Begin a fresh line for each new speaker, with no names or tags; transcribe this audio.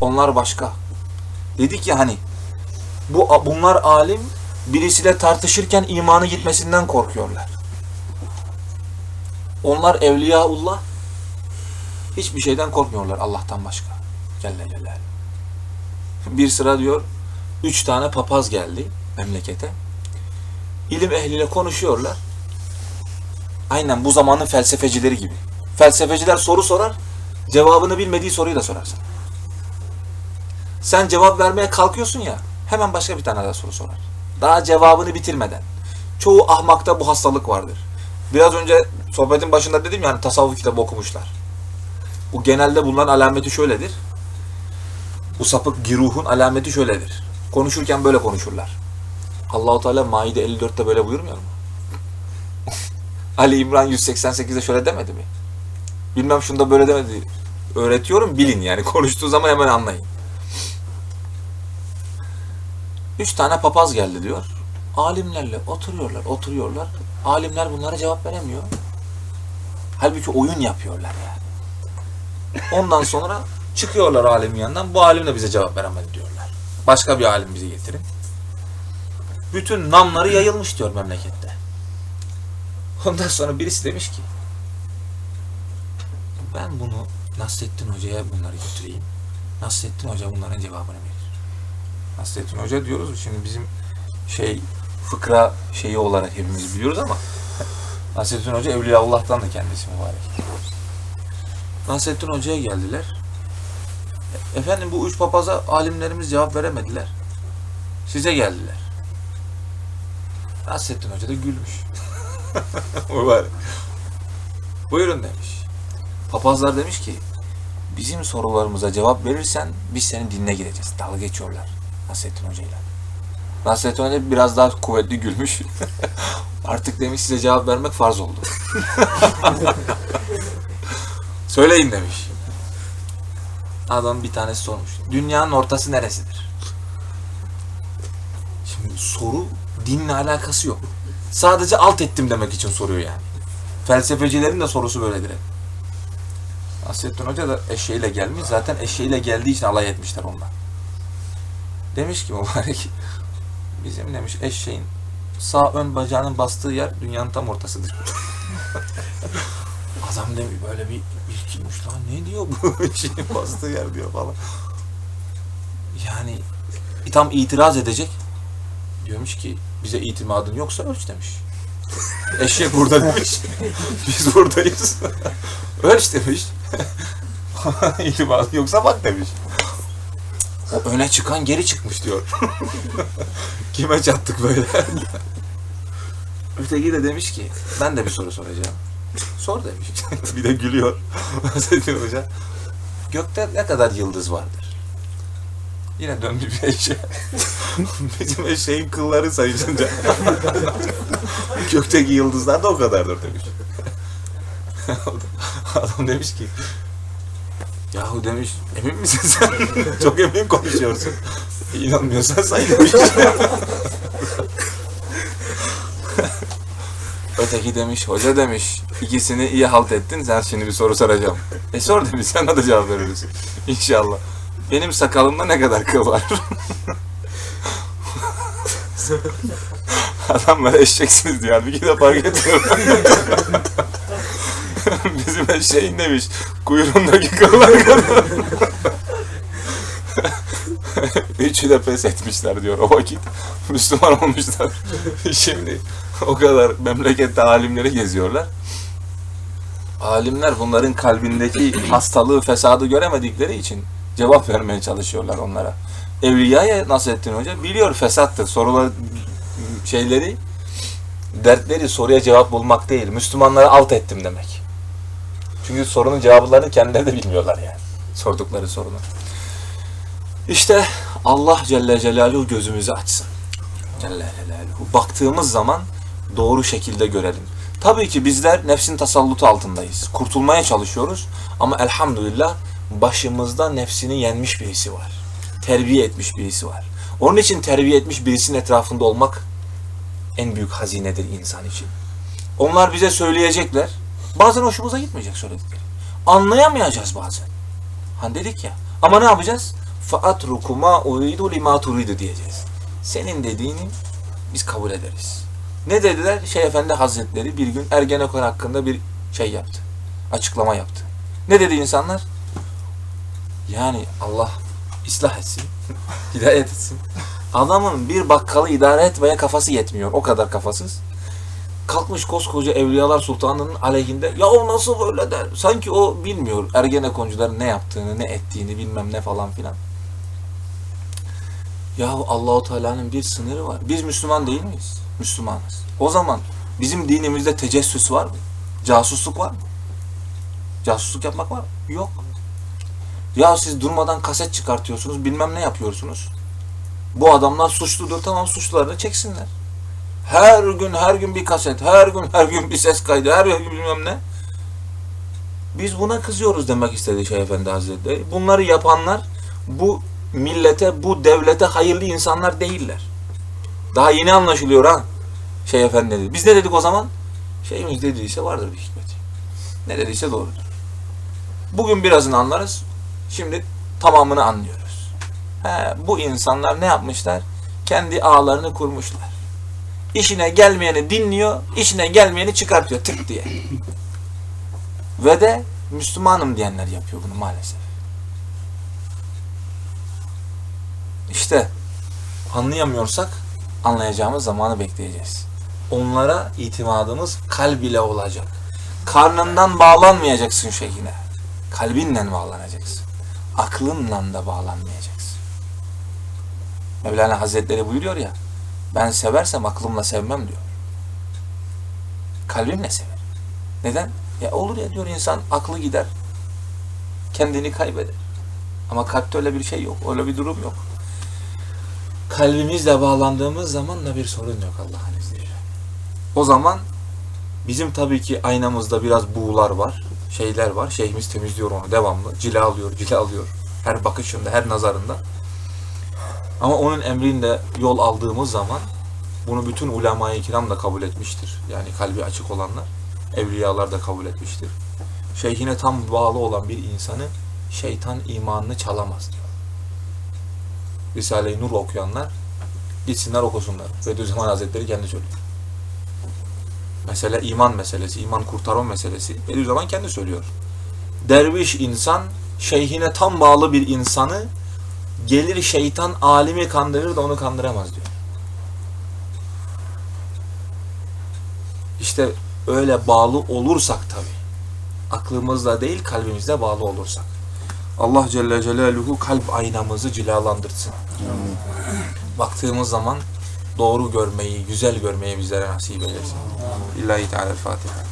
Onlar başka. Dedik ya hani bu bunlar alim birisiyle tartışırken imanı gitmesinden korkuyorlar. Onlar evliyaullah hiçbir şeyden korkmuyorlar Allah'tan başka. Celle Celaluhu. Bir sıra diyor üç tane papaz geldi memlekete. İlim ehliyle konuşuyorlar. Aynen bu zamanın felsefecileri gibi. Felsefeciler soru sorar, cevabını bilmediği soruyu da sorarsın. Sen cevap vermeye kalkıyorsun ya, hemen başka bir tane daha soru sorar. Daha cevabını bitirmeden. Çoğu ahmakta bu hastalık vardır. Biraz önce sohbetin başında dedim yani tasavvuf kitabı okumuşlar. Bu genelde bunların alameti şöyledir. Bu sapık giruhun alameti şöyledir. Konuşurken böyle konuşurlar. Allahu Teala Maide 54'te böyle buyurmuyor mu? Ali İmran 188'de şöyle demedi mi? Bilmem şunda böyle demedi. Öğretiyorum bilin yani. Konuştuğu zaman hemen anlayın. Üç tane papaz geldi diyor. Alimlerle oturuyorlar, oturuyorlar. Alimler bunlara cevap veremiyor. Halbuki oyun yapıyorlar yani. Ondan sonra çıkıyorlar alimin yanından. Bu alim de bize cevap veremedi diyorlar. Başka bir alim bizi getirin. Bütün namları yayılmış diyor memlekette. Ondan sonra birisi demiş ki ben bunu Nasrettin Hoca'ya bunları götüreyim. Nasrettin Hoca bunların cevabını verir. Nasrettin Hoca diyoruz şimdi bizim şey fıkra şeyi olarak hepimiz biliyoruz ama Nasrettin Hoca Evliyaullah'tan da kendisi mübarek. Nasrettin Hoca'ya geldiler. "E- Efendim bu üç papaza alimlerimiz cevap veremediler. Size geldiler. Nasrettin Hoca da gülmüş. Mübarek. Buyurun demiş. Papazlar demiş ki bizim sorularımıza cevap verirsen biz senin dinine gireceğiz. Dalga geçiyorlar Nasrettin Hoca ile. Nasrettin Hoca biraz daha kuvvetli gülmüş. Artık demiş size cevap vermek farz oldu. Söyleyin demiş. Adam bir tanesi sormuş. Dünyanın ortası neresidir? Şimdi soru dinle alakası yok. Sadece alt ettim demek için soruyor yani. Felsefecilerin de sorusu böyledir. Nasrettin Hoca da eşeğiyle gelmiş. Zaten eşeğiyle geldiği için alay etmişler ondan. Demiş ki mübarek bizim demiş eşeğin sağ ön bacağının bastığı yer dünyanın tam ortasıdır. Adam demiş böyle bir irkilmiş lan ne diyor bu eşeğin bastığı yer diyor falan. Yani tam itiraz edecek. Diyormuş ki bize itimadın yoksa ölç demiş. Eşek burada demiş. Biz buradayız. ölç demiş. İtimadın yoksa bak demiş. O öne çıkan geri çıkmış diyor. Kime çattık böyle? Öteki de demiş ki ben de bir soru soracağım. Sor demiş. bir de gülüyor. Nasrettin Hoca. Gökte ne kadar yıldız vardır? Yine döndü bir eşeğe. Bizim eşeğin kılları sayılınca. Gökteki yıldızlar da o kadardır demiş. Adam demiş ki Yahu demiş emin misin sen? Çok emin konuşuyorsun. İnanmıyorsan say demiş. Öteki demiş, hoca demiş, ikisini iyi halt ettin, sen şimdi bir soru soracağım. E sor demiş, sana da cevap veririz. İnşallah. Benim sakalımda ne kadar kıl var? Adamlar eşeksiniz diyor, halbuki de fark etmiyor. Bizim eşeğin demiş, kuyruğundaki kıllar kadar. Üçü de pes etmişler diyor o vakit. Müslüman olmuşlar. Şimdi o kadar memlekette alimleri geziyorlar. Alimler bunların kalbindeki hastalığı, fesadı göremedikleri için cevap vermeye çalışıyorlar onlara. Evliya'ya Nasrettin Hoca biliyor fesattır. Sorular şeyleri, dertleri soruya cevap bulmak değil. Müslümanları alt ettim demek. Çünkü sorunun cevaplarını kendileri de bilmiyorlar yani. Sordukları sorunu. İşte Allah Celle Celaluhu gözümüzü açsın. Celle Celaluhu. Baktığımız zaman doğru şekilde görelim. Tabii ki bizler nefsin tasallutu altındayız. Kurtulmaya çalışıyoruz. Ama elhamdülillah başımızda nefsini yenmiş birisi var. Terbiye etmiş birisi var. Onun için terbiye etmiş birisinin etrafında olmak en büyük hazinedir insan için. Onlar bize söyleyecekler. Bazen hoşumuza gitmeyecek söyledikleri. Anlayamayacağız bazen. Hani dedik ya. Ama ne yapacağız? فَاَتْرُكُ مَا اُرِيدُ لِمَا تُرِيدُ diyeceğiz. Senin dediğini biz kabul ederiz. Ne dediler? Şeyh Efendi Hazretleri bir gün Ergenekon hakkında bir şey yaptı. Açıklama yaptı. Ne dedi insanlar? Yani Allah ıslah etsin, hidayet etsin. Adamın bir bakkalı idare etmeye kafası yetmiyor. O kadar kafasız. Kalkmış koskoca Evliyalar Sultanı'nın aleyhinde ya o nasıl böyle der. Sanki o bilmiyor Ergenekoncuların ne yaptığını, ne ettiğini bilmem ne falan filan. Ya Allahu Teala'nın bir sınırı var. Biz Müslüman değil miyiz? Müslümanız. O zaman bizim dinimizde tecessüs var mı? Casusluk var mı? Casusluk yapmak var mı? Yok. Ya siz durmadan kaset çıkartıyorsunuz, bilmem ne yapıyorsunuz. Bu adamlar suçludur, tamam suçlularını çeksinler. Her gün her gün bir kaset, her gün her gün bir ses kaydı, her gün bilmem ne. Biz buna kızıyoruz demek istedi Şeyh Efendi Hazretleri. Bunları yapanlar bu millete, bu devlete hayırlı insanlar değiller. Daha yeni anlaşılıyor ha. Şeyh Efendi dedi. Biz ne dedik o zaman? Şeyhimiz dediyse vardır bir hikmeti. Ne dediyse doğrudur. Bugün birazını anlarız. Şimdi tamamını anlıyoruz. He, bu insanlar ne yapmışlar? Kendi ağlarını kurmuşlar. İşine gelmeyeni dinliyor, işine gelmeyeni çıkartıyor tık diye. Ve de Müslümanım diyenler yapıyor bunu maalesef. İşte anlayamıyorsak anlayacağımız zamanı bekleyeceğiz. Onlara itimadımız kalb ile olacak. Karnından bağlanmayacaksın şeyhine. Kalbinle bağlanacaksın. Aklınla da bağlanmayacaksın. Mevlana Hazretleri buyuruyor ya, ben seversem aklımla sevmem diyor. Kalbimle severim. Neden? Ya olur ya diyor insan aklı gider. Kendini kaybeder. Ama kalpte öyle bir şey yok. Öyle bir durum yok. Kalbimizle bağlandığımız zaman da bir sorun yok Allah'ın izniyle. O zaman bizim tabii ki aynamızda biraz buğular var. Şeyler var. Şeyhimiz temizliyor onu devamlı. Cila alıyor, cila alıyor. Her bakışında, her nazarında. Ama onun emrinde yol aldığımız zaman bunu bütün ulema-i kiram da kabul etmiştir. Yani kalbi açık olanlar, evliyalar da kabul etmiştir. Şeyhine tam bağlı olan bir insanı şeytan imanını çalamaz diyor. Risale-i Nur okuyanlar gitsinler okusunlar. Bediüzzaman Hazretleri kendi söylüyor. Mesele iman meselesi, iman kurtarma meselesi. Bediüzzaman kendi söylüyor. Derviş insan şeyhine tam bağlı bir insanı gelir şeytan alimi kandırır da onu kandıramaz diyor. İşte öyle bağlı olursak tabi. Aklımızla değil kalbimizle bağlı olursak. Allah Celle Celaluhu kalp aynamızı cilalandırsın. Baktığımız zaman doğru görmeyi, güzel görmeyi bizlere nasip eylesin. İllahi Teala Fatiha.